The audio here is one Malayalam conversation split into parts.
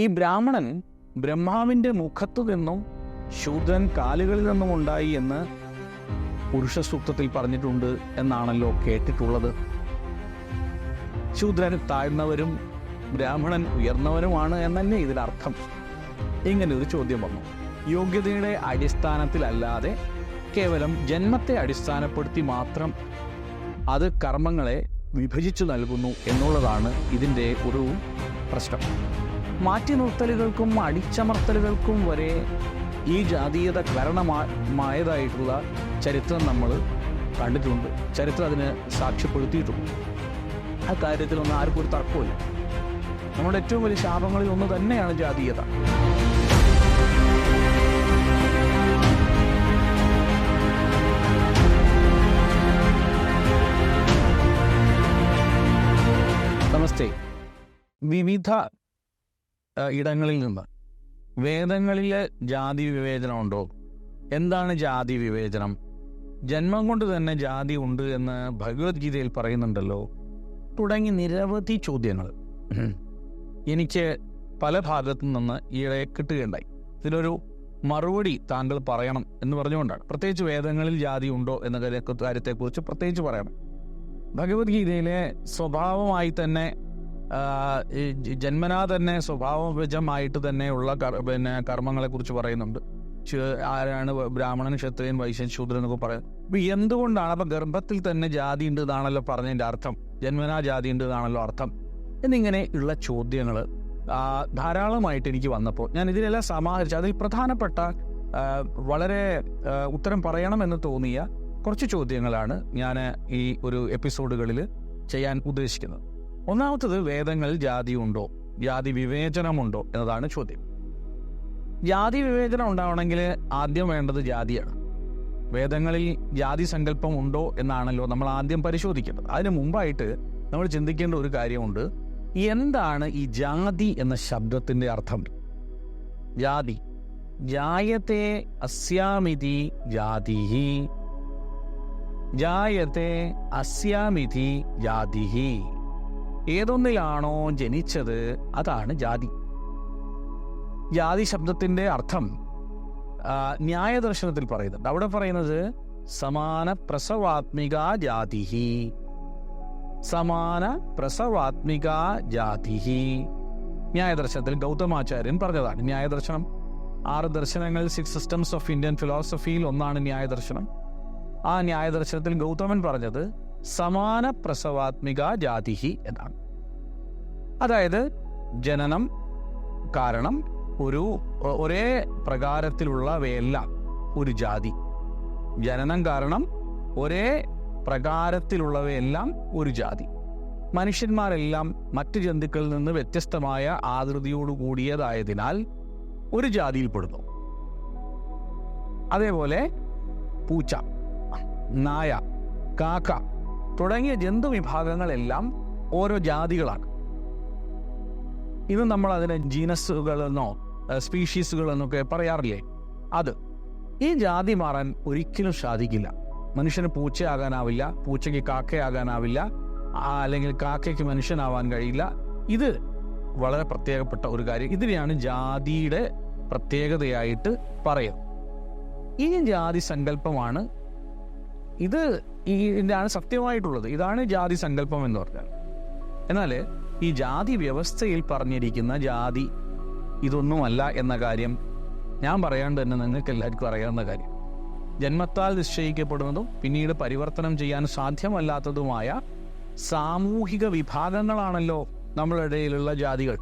ഈ ബ്രാഹ്മണൻ ബ്രഹ്മാവിന്റെ മുഖത്തു നിന്നും ശൂദ്രൻ കാലുകളിൽ നിന്നും ഉണ്ടായി എന്ന് പുരുഷ സൂക്തത്തിൽ പറഞ്ഞിട്ടുണ്ട് എന്നാണല്ലോ കേട്ടിട്ടുള്ളത്. ശൂദ്രൻ താഴ്ന്നവരും ബ്രാഹ്മണൻ ഉയർന്നവരുമാണ് എന്നല്ലേ ഇതിലർത്ഥം ഇങ്ങനെ ഒരു ചോദ്യം വന്നു. യോഗ്യതയുടെ അടിസ്ഥാനത്തിലല്ലാതെ കേവലം ജന്മത്തെ അടിസ്ഥാനപ്പെടുത്തി മാത്രം അത് കർമ്മങ്ങളെ വിഭജിച്ചു നൽകുന്നു എന്നുള്ളതാണ് ഇതിന്റെ ഒരു പ്രശ്നം. മാറ്റി നിർത്തലുകൾക്കും അടിച്ചമർത്തലുകൾക്കും വരെ ഈ ജാതീയത കാരണമായതായിട്ടുള്ള ചരിത്രം നമ്മൾ കണ്ടിട്ടുണ്ട്. ചരിത്രം അതിന് സാക്ഷ്യപ്പെടുത്തിയിട്ടുണ്ട്. ആ കാര്യത്തിലൊന്നും ആർക്കും ഒരു തർക്കമില്ല നമ്മുടെ ഏറ്റവും വലിയ ശാപങ്ങളിൽ ഒന്ന് തന്നെയാണ് ജാതീയത. നമസ്തേ. വിവിധ ഇടങ്ങളിൽ നിന്ന്. വേദങ്ങളിൽ ജാതി വിവേചനമുണ്ടോ? എന്താണ് ജാതി വിവേചനം? ജന്മം കൊണ്ട് തന്നെ ജാതി ഉണ്ട് എന്ന് ഭഗവത്ഗീതയിൽ പറയുന്നുണ്ടല്ലോ. തുടങ്ങി നിരവധി ചോദ്യങ്ങൾ. എനിക്ക് പല ഭാഗത്തു നിന്ന് ഈയിടെ കിട്ടുകയുണ്ടായി. ഇതിനൊരു മറുപടി താങ്കൾ പറയണം എന്ന് പറഞ്ഞുകൊണ്ടാണ്. പ്രത്യേകിച്ച് വേദങ്ങളിൽ ജാതി ഉണ്ടോ എന്ന കാര്യ- കാര്യത്തെക്കുറിച്ച് പ്രത്യേകിച്ച് പറയണം. ഭഗവത്ഗീതയിലെ സ്വഭാവമായി തന്നെ ജന്മനാ തന്നെ സ്വഭാവജമായിട്ട് തന്നെയുള്ള പിന്നെ കർമ്മങ്ങളെ കുറിച്ച് പറയുന്നുണ്ട്. ആരാണ് ബ്രാഹ്മണൻ ക്ഷത്രിയൻ വൈശ്യൻ ശൂദ്രൻ എന്നൊക്കെ പറയുന്നത് അപ്പൊ എന്തുകൊണ്ടാണ് അപ്പൊ ഗർഭത്തിൽ തന്നെ ജാതി ഉണ്ട് എന്നാണല്ലോ പറഞ്ഞതിന്റെ അർത്ഥം? ജന്മനാ ജാതി ഉണ്ട് എന്നാണല്ലോ അർത്ഥം? എന്നിങ്ങനെ ഉള്ള ചോദ്യങ്ങൾ ധാരാളമായിട്ട് എനിക്ക് വന്നപ്പോൾ ഞാൻ ഇതിനെല്ലാം സമാഹരിച്ചു അതിൽ പ്രധാനപ്പെട്ട വളരെ ഉത്തരം പറയണമെന്ന് തോന്നിയ കുറച്ച് ചോദ്യങ്ങളാണ് ഞാൻ ഈ ഒരു എപ്പിസോഡുകളിൽ ചെയ്യാൻ ഉദ്ദേശിക്കുന്നത്. ഒന്നാമത്തത് വേദങ്ങളിൽ ജാതി ഉണ്ടോ ജാതി വിവേചനമുണ്ടോ? എന്നതാണ് ചോദ്യം. ജാതി വിവേചനം ഉണ്ടാവണമെങ്കിൽ ആദ്യം വേണ്ടത് ജാതിയാണ്. വേദങ്ങളിൽ ജാതി സങ്കല്പം ഉണ്ടോ എന്നാണല്ലോ നമ്മൾ ആദ്യം പരിശോധിക്കേണ്ടത്. അതിന് മുമ്പായിട്ട് നമ്മൾ ചിന്തിക്കേണ്ട ഒരു കാര്യമുണ്ട്. എന്താണ് ഈ ജാതി എന്ന ശബ്ദത്തിന്റെ അർത്ഥം? ജാതി. ജായത്തെ അസ്യാമിതി ജാതിഹി. ജായത്തെ അസ്യാമിതി ജാതിഹി. ഏതൊന്നിലാണോ ജനിച്ചത് അതാണ് ജാതി. ജാതി ശബ്ദത്തിന്റെ അർത്ഥം ന്യായ ന്യായദർശനത്തിൽ പറയുന്നുണ്ട്. അവിടെ പറയുന്നത് സമാന പ്രസവാത്മിക ജാതിഹി. സമാന പ്രസവാത്മിക ജാതിഹി. ന്യായദർശനത്തിൽ ഗൗതമാചാര്യൻ പറഞ്ഞതാണ് ന്യായദർശനം. ആറ് ദർശനങ്ങൾ സിക്സ് സിസ്റ്റംസ് ഓഫ് ഇന്ത്യൻ ഫിലോസഫിയിൽ ഒന്നാണ് ന്യായദർശനം. ആ ന്യായദർശനത്തിൽ ഗൗതമൻ പറഞ്ഞത് സമാന പ്രസവാത്മിക ജാതിഹി എന്നാണ്. അതായത് ജനനം കാരണം ഒരു ഒരേ പ്രകാരത്തിലുള്ളവയെല്ലാം ഒരു ജാതി. ജനനം കാരണം ഒരേ പ്രകാരത്തിലുള്ളവയെല്ലാം ഒരു ജാതി. മനുഷ്യന്മാരെല്ലാം മറ്റു ജന്തുക്കളിൽ നിന്ന് വ്യത്യസ്തമായ ആകൃതിയോടു കൂടിയതായതിനാൽ ഒരു ജാതിയിൽപ്പെടുന്നു അതേപോലെ പൂച്ച നായ കാക്ക തുടങ്ങിയ ജന്തു വിഭാഗങ്ങളെല്ലാം ഓരോ ജാതികളാണ്. ഇത് നമ്മൾ അതിനെ ജീനസുകളെന്നോ സ്പീഷീസുകളെന്നൊക്കെ പറയാറില്ലേ? അത്. ഈ ജാതി മാറാൻ ഒരിക്കലും സാധിക്കില്ല. മനുഷ്യന് പൂച്ചയാകാനാവില്ല പൂച്ചയ്ക്ക് കാക്കയാകാനാവില്ല അല്ലെങ്കിൽ കാക്കയ്ക്ക് മനുഷ്യനാവാൻ കഴിയില്ല. ഇത് വളരെ പ്രത്യേകപ്പെട്ട ഒരു കാര്യം. ഇതിനെയാണ് ജാതിയുടെ പ്രത്യേകതയായിട്ട് പറയുന്നത്. ഈ ജാതി സങ്കല്പമാണ് ഇത് ഈ ഇതാണ് സത്യമായിട്ടുള്ളത്. ഇതാണ് ജാതി സങ്കല്പം എന്ന് പറഞ്ഞാൽ. എന്നാൽ ഈ ജാതി വ്യവസ്ഥയിൽ പറഞ്ഞിരിക്കുന്ന ജാതി ഇതൊന്നുമല്ല എന്ന കാര്യം ഞാൻ പറയാണ്ട് തന്നെ നിങ്ങൾക്ക് എല്ലാവർക്കും അറിയാവുന്ന കാര്യം. ജന്മത്താൽ നിശ്ചയിക്കപ്പെടുന്നതും പിന്നീട് പരിവർത്തനം ചെയ്യാൻ സാധ്യമല്ലാത്തതുമായ സാമൂഹിക വിഭാഗങ്ങളാണല്ലോ നമ്മളുടെ ഇടയിലുള്ള ജാതികൾ.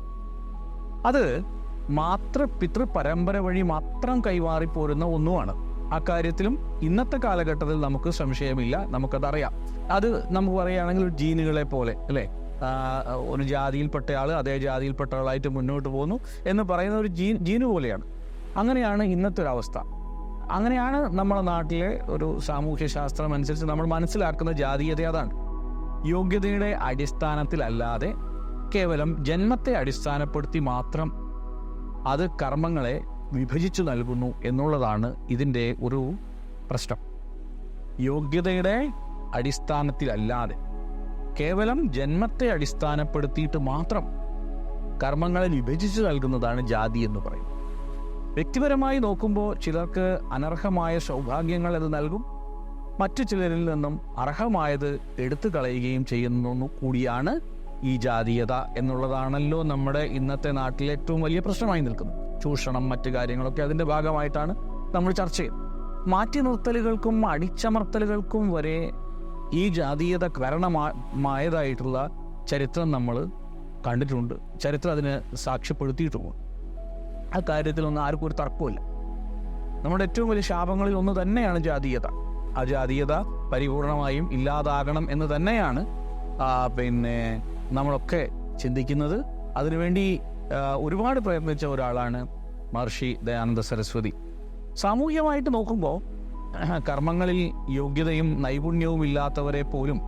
അത് മാതൃ പിതൃ പരമ്പര വഴി മാത്രം കൈമാറിപ്പോരുന്ന ഒന്നുമാണ്. അക്കാര്യത്തിലും ഇന്നത്തെ കാലഘട്ടത്തിൽ നമുക്ക് സംശയമില്ല നമുക്കതറിയാം. അത് നമുക്ക് പറയുകയാണെങ്കിൽ ജീനുകളെ പോലെ അല്ലേ? ഒരു ജാതിയിൽപ്പെട്ട ആൾ അതേ ജാതിയിൽപ്പെട്ട ആളായിട്ട് മുന്നോട്ട് പോകുന്നു എന്ന് പറയുന്ന ഒരു ജീൻ ജീന് പോലെയാണ്. അങ്ങനെയാണ് ഇന്നത്തെ ഒരു അവസ്ഥ. അങ്ങനെയാണ് നമ്മുടെ നാട്ടിലെ ഒരു സാമൂഹ്യ ശാസ്ത്രം അനുസരിച്ച് നമ്മൾ മനസ്സിലാക്കുന്ന ജാതീയത അതാണ്. യോഗ്യതയുടെ അടിസ്ഥാനത്തിലല്ലാതെ കേവലം ജന്മത്തെ അടിസ്ഥാനപ്പെടുത്തി മാത്രം അത് കർമ്മങ്ങളെ വിഭജിച്ചു നൽകുന്നു എന്നുള്ളതാണ് ഇതിന്റെ ഒരു പ്രശ്നം. യോഗ്യതയുടെ അടിസ്ഥാനത്തിലല്ലാതെ കേവലം ജന്മത്തെ അടിസ്ഥാനപ്പെടുത്തിയിട്ട് മാത്രം കർമ്മങ്ങളെ വിഭജിച്ചു നൽകുന്നതാണ് ജാതി എന്ന് പറയും വ്യക്തിപരമായി നോക്കുമ്പോൾ ചിലർക്ക് അനർഹമായ സൗഭാഗ്യങ്ങൾ അത് നൽകും മറ്റു ചിലരിൽ നിന്നും അർഹമായത് എടുത്തു കളയുകയും ചെയ്യുന്നു കൂടിയാണ് ഈ ജാതീയത എന്നുള്ളതാണല്ലോ നമ്മുടെ ഇന്നത്തെ നാട്ടിലെ ഏറ്റവും വലിയ പ്രശ്നമായി നിൽക്കുന്നത്. ചൂഷണം മറ്റു കാര്യങ്ങളൊക്കെ അതിന്റെ ഭാഗമായിട്ടാണ് നമ്മൾ ചർച്ച ചെയ്യുന്നത്. മാറ്റി നിർത്തലുകൾക്കും അടിച്ചമർത്തലുകൾക്കും വരെ ഈ ജാതീയത കാരണമായതായിട്ടുള്ള ചരിത്രം നമ്മൾ കണ്ടിട്ടുണ്ട്. ചരിത്രം അതിന് സാക്ഷ്യപ്പെടുത്തിയിട്ടുമുണ്ട് ആ കാര്യത്തിലൊന്നും ആർക്കും ഒരു തർക്കമില്ല നമ്മുടെ ഏറ്റവും വലിയ ശാപങ്ങളിൽ ഒന്ന് തന്നെയാണ് ജാതീയത. ആ ജാതീയത പരിപൂർണമായും ഇല്ലാതാകണം എന്ന് തന്നെയാണ് പിന്നെ നമ്മളൊക്കെ ചിന്തിക്കുന്നത്. അതിനുവേണ്ടി ഒരുപാട് പ്രയത്നിച്ച ഒരാളാണ് മഹർഷി ദയാനന്ദ സരസ്വതി. സാമൂഹ്യമായിട്ട് നോക്കുമ്പോൾ കർമ്മങ്ങളിൽ യോഗ്യതയും നൈപുണ്യവും ഇല്ലാത്തവരെ പോലും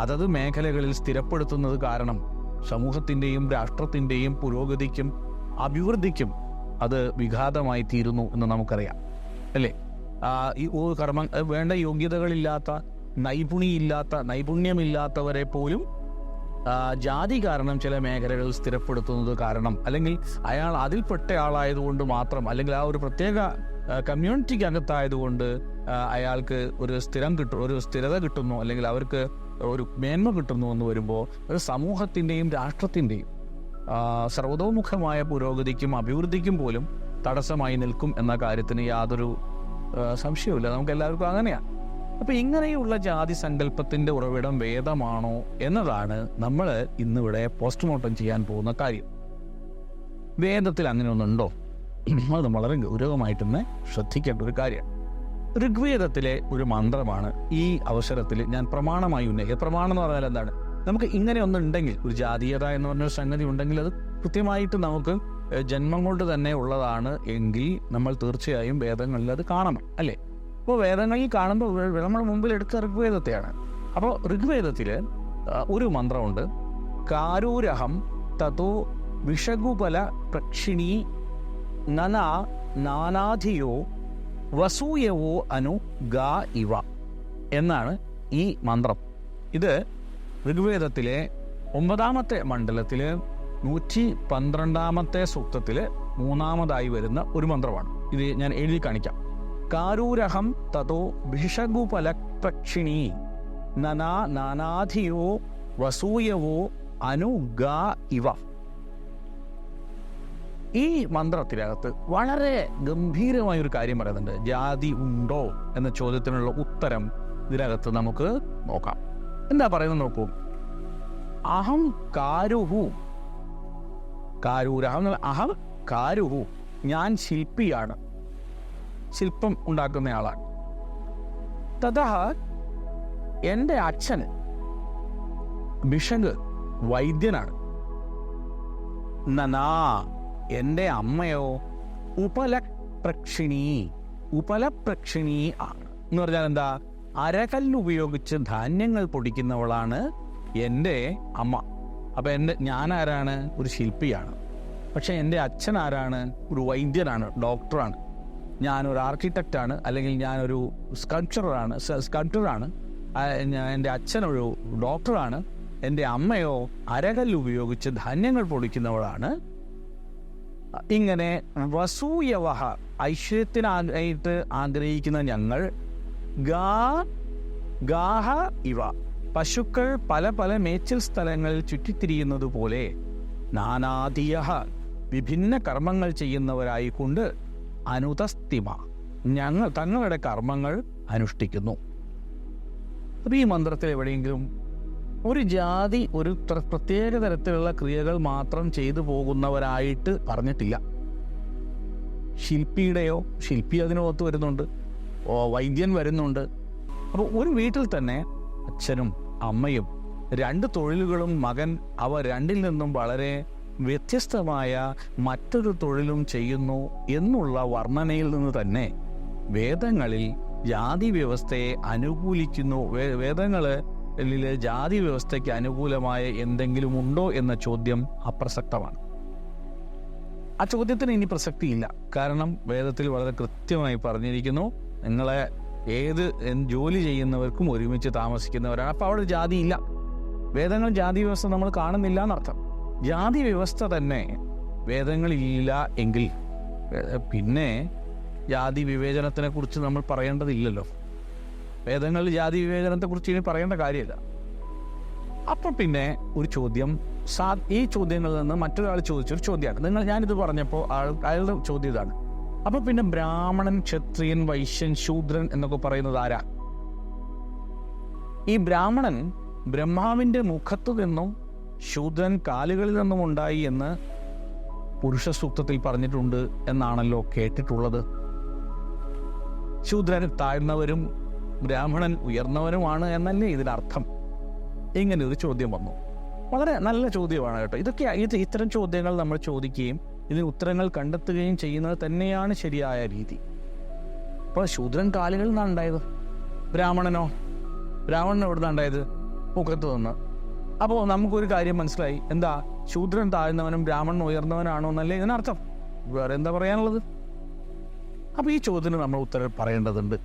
അതത് മേഖലകളിൽ സ്ഥിരപ്പെടുത്തുന്നത് കാരണം സമൂഹത്തിന്റെയും രാഷ്ട്രത്തിന്റെയും പുരോഗതിക്കും അഭിവൃദ്ധിക്കും അത് വിഘാതമായി തീരുന്നു എന്ന് നമുക്കറിയാം. അല്ലേ? ഈ കർമ്മ വേണ്ട യോഗ്യതകളില്ലാത്ത നൈപുണിയില്ലാത്ത നൈപുണ്യമില്ലാത്തവരെ പോലും ജാതി കാരണം ചില മേഖലകൾ സ്ഥിരപ്പെടുത്തുന്നത് കാരണം അല്ലെങ്കിൽ അയാൾ അതിൽപ്പെട്ട ആളായതുകൊണ്ട് മാത്രം അല്ലെങ്കിൽ ആ ഒരു പ്രത്യേക കമ്മ്യൂണിറ്റിക്ക് അകത്തായതുകൊണ്ട് അയാൾക്ക് ഒരു സ്ഥിരം കിട്ടും ഒരു സ്ഥിരത കിട്ടുന്നു അല്ലെങ്കിൽ അവർക്ക് ഒരു മേന്മ കിട്ടുന്നു എന്ന് വരുമ്പോൾ ഒരു സമൂഹത്തിന്റെയും രാഷ്ട്രത്തിന്റെയും സർവതോമുഖമായ പുരോഗതിക്കും അഭിവൃദ്ധിക്കും പോലും തടസ്സമായി നിൽക്കും എന്ന കാര്യത്തിന് യാതൊരു സംശയവുമില്ല. നമുക്ക് എല്ലാവർക്കും അങ്ങനെയാണ് അപ്പൊ ഇങ്ങനെയുള്ള ജാതി സങ്കല്പത്തിന്റെ ഉറവിടം വേദമാണോ എന്നതാണ് നമ്മൾ ഇന്നിവിടെ പോസ്റ്റ്മോർട്ടം ചെയ്യാൻ പോകുന്ന കാര്യം. വേദത്തിൽ അങ്ങനെ ഒന്നുണ്ടോ അത് വളരെ ഗൗരവമായിട്ട് തന്നെ ശ്രദ്ധിക്കേണ്ട ഒരു കാര്യമാണ്. ഋഗ്വേദത്തിലെ ഒരു മന്ത്രമാണ് ഈ അവസരത്തിൽ ഞാൻ പ്രമാണമായി ഉന്നയിക്കുക പ്രമാണം എന്ന് പറഞ്ഞാൽ എന്താണ്? നമുക്ക് ഇങ്ങനെ ഒന്നുണ്ടെങ്കിൽ ഒരു ജാതീയത എന്ന് പറഞ്ഞൊരു സംഗതി ഉണ്ടെങ്കിൽ അത് കൃത്യമായിട്ട് നമുക്ക് ജന്മം കൊണ്ട് തന്നെ ഉള്ളതാണ് എങ്കിൽ നമ്മൾ തീർച്ചയായും വേദങ്ങളിൽ അത് കാണണം അല്ലേ? അപ്പോൾ വേദങ്ങളിൽ കാണുമ്പോൾ നമ്മൾ മുമ്പിൽ എടുത്ത ഋഗ്വേദത്തെയാണ്. അപ്പോൾ ഋഗ്വേദത്തിൽ ഒരു മന്ത്രമുണ്ട്. കാരൂരഹം തതോ വിഷഗുപല പ്രക്ഷിണി നന നാനാധിയോ വസൂയവോ അനു ഗാ ഇവ എന്നാണ് ഈ മന്ത്രം. ഇത് ഋഗ്വേദത്തിലെ ഒമ്പതാമത്തെ മണ്ഡലത്തിൽ നൂറ്റി പന്ത്രണ്ടാമത്തെ സൂക്തത്തിൽ മൂന്നാമതായി വരുന്ന ഒരു മന്ത്രമാണ്. ഇത് ഞാൻ എഴുതി കാണിക്കാം. കാരൂരഹം തതോ ഭിഷഗുപലക്ഷിണി നനാ നാനാധിയോ വസൂയവോ അനു ഗാ ഇവ. ഈ മന്ത്രത്തിനകത്ത് വളരെ ഗംഭീരമായ ഒരു കാര്യം പറയുന്നുണ്ട്. ജാതി ഉണ്ടോ എന്ന ചോദ്യത്തിനുള്ള ഉത്തരം ഇതിനകത്ത് നമുക്ക് നോക്കാം. എന്താ പറയുന്നത് നോക്കൂ. അഹം കാരുഹു. കാരൂരഹം അഹം കാരുഹു. ഞാൻ ശില്പിയാണ്. ശില്പം ഉണ്ടാക്കുന്നയാളാണ് തഥ എന്റെ അച്ഛൻ ബിഷങ്ക് വൈദ്യനാണ്. നനാ എന്റെ അമ്മയോ ഉപലപ്രക്ഷിണി ഉപലപ്രക്ഷിണി ആണ് എന്ന് പറഞ്ഞാൽ എന്താ? അരകല്ല് ഉപയോഗിച്ച് ധാന്യങ്ങൾ പൊടിക്കുന്നവളാണ് എന്റെ അമ്മ. അപ്പം എന്റെ ഞാൻ ആരാണ് ഒരു ശില്പിയാണ്. പക്ഷെ എന്റെ അച്ഛൻ ആരാണ് ഒരു വൈദ്യനാണ് ഡോക്ടറാണ്. ഞാനൊരു ആർക്കിടെക്റ്റാണ് അല്ലെങ്കിൽ ഞാനൊരു സ്കൾപ്ചറാണ് സ്കൾപ്റ്ററാണ് എന്റെ അച്ഛനൊരു ഡോക്ടറാണ് എന്റെ അമ്മയോ അരകല്ല് ഉപയോഗിച്ച് ധാന്യങ്ങൾ പൊടിക്കുന്നവളാണ്. ഇങ്ങനെ വസൂയവഹ ഐശ്വര്യത്തിനായിട്ട് ആഗ്രഹിക്കുന്ന ഞങ്ങൾ ഗാ ഗാഹ ഇവ പശുക്കൾ പല പല മേച്ചിൽ സ്ഥലങ്ങളിൽ ചുറ്റിത്തിരിയുന്നത് പോലെ നാനാദിയഹ വിഭിന്ന കർമ്മങ്ങൾ ചെയ്യുന്നവരായിക്കൊണ്ട് അനുതസ്തിമ. ഞങ്ങൾ തങ്ങളുടെ കർമ്മങ്ങൾ അനുഷ്ഠിക്കുന്നു. അപ്പോൾ ഈ മന്ത്രത്തിൽ എവിടെയെങ്കിലും ഒരു ജാതി ഒരു പ്രത്യേക തരത്തിലുള്ള ക്രിയകൾ മാത്രം ചെയ്തു പോകുന്നവരായിട്ട് പറഞ്ഞിട്ടില്ല. ശില്പിയുടെയോ ശില്പി അതിനകത്ത് വരുന്നുണ്ട്. വൈദ്യൻ വരുന്നുണ്ട്. അപ്പോൾ ഒരു വീട്ടിൽ തന്നെ അച്ഛനും അമ്മയും രണ്ട് തൊഴിലുകളും മകൻ അവ രണ്ടിൽ നിന്നും വളരെ വ്യത്യസ്തമായ മറ്റൊരു തൊഴിലും ചെയ്യുന്നു എന്നുള്ള വർണനയിൽ നിന്ന് തന്നെ വേദങ്ങളിൽ ജാതി വ്യവസ്ഥയെ അനുകൂലിക്കുന്നു. വേദങ്ങൾ ജാതി വ്യവസ്ഥയ്ക്ക് അനുകൂലമായ എന്തെങ്കിലും ഉണ്ടോ എന്ന ചോദ്യം അപ്രസക്തമാണ്. ആ ചോദ്യത്തിന് ഇനി പ്രസക്തിയില്ല. കാരണം വേദത്തിൽ വളരെ കൃത്യമായി പറഞ്ഞിരിക്കുന്നു നിങ്ങളെ ഏത് ജോലി ചെയ്യുന്നവർക്കും ഒരുമിച്ച് താമസിക്കുന്നവരാണ്. അപ്പോൾ അവിടെ ജാതിയില്ല. വേദങ്ങൾ ജാതി വ്യവസ്ഥ നമ്മൾ കാണുന്നില്ല എന്നർത്ഥം. ജാതി വ്യവസ്ഥ തന്നെ വേദങ്ങളില്ല എങ്കിൽ പിന്നെ ജാതി വിവേചനത്തിനെ കുറിച്ച് നമ്മൾ പറയേണ്ടതില്ലല്ലോ. വേദങ്ങളിൽ ജാതി വിവേചനത്തെക്കുറിച്ച് ഇനി പറയേണ്ട കാര്യമില്ല. അപ്പം പിന്നെ ഒരു ചോദ്യം സാ ഈ ചോദ്യങ്ങളിൽ നിന്ന് മറ്റൊരാൾ ചോദിച്ചൊരു ചോദ്യമാണ്. നിങ്ങൾ ഞാനിത് പറഞ്ഞപ്പോൾ ആൾ അയാളുടെ ചോദ്യം ഇതാണ്. അപ്പം പിന്നെ ബ്രാഹ്മണൻ ക്ഷത്രിയൻ വൈശ്യൻ ശൂദ്രൻ എന്നൊക്കെ പറയുന്നത് ആരാ? ഈ ബ്രാഹ്മണൻ ബ്രഹ്മാവിന്റെ മുഖത്തു നിന്നും ശൂദ്രൻ കാലുകളിൽ നിന്നും ഉണ്ടായി എന്ന് പുരുഷ സൂക്തത്തിൽ പറഞ്ഞിട്ടുണ്ട് എന്നാണല്ലോ കേട്ടിട്ടുള്ളത്. ശൂദ്രൻ താഴ്ന്നവരും ബ്രാഹ്മണൻ ഉയർന്നവനുമാണ് എന്നല്ലേ ഇതിനർത്ഥം? ഇങ്ങനെ ഒരു ചോദ്യം വന്നു. വളരെ നല്ല ചോദ്യമാണ് കേട്ടോ. ഇതൊക്കെ ഇത് ഇത്തരം ചോദ്യങ്ങൾ നമ്മൾ ചോദിക്കുകയും ഇതിന് ഉത്തരങ്ങൾ കണ്ടെത്തുകയും ചെയ്യുന്നത് തന്നെയാണ് ശരിയായ രീതി. അപ്പോൾ ശൂദ്രൻ കാലുകളിൽ നിന്നാണ് ഉണ്ടായത്. ബ്രാഹ്മണനോ? ബ്രാഹ്മണൻ നിന്നാണ് ഉണ്ടായത്? മുഖത്ത് നിന്ന്. അപ്പോൾ നമുക്കൊരു കാര്യം മനസ്സിലായി. എന്താ ശൂദ്രൻ താഴ്ന്നവനും ബ്രാഹ്മണൻ ഉയർന്നവനാണോ എന്നല്ലേ ഇതിനർത്ഥം. വേറെ എന്താ പറയാനുള്ളത്? അപ്പോൾ ഈ ചോദ്യത്തിന് നമ്മൾ ഉത്തരം പറയേണ്ടതുണ്ട്.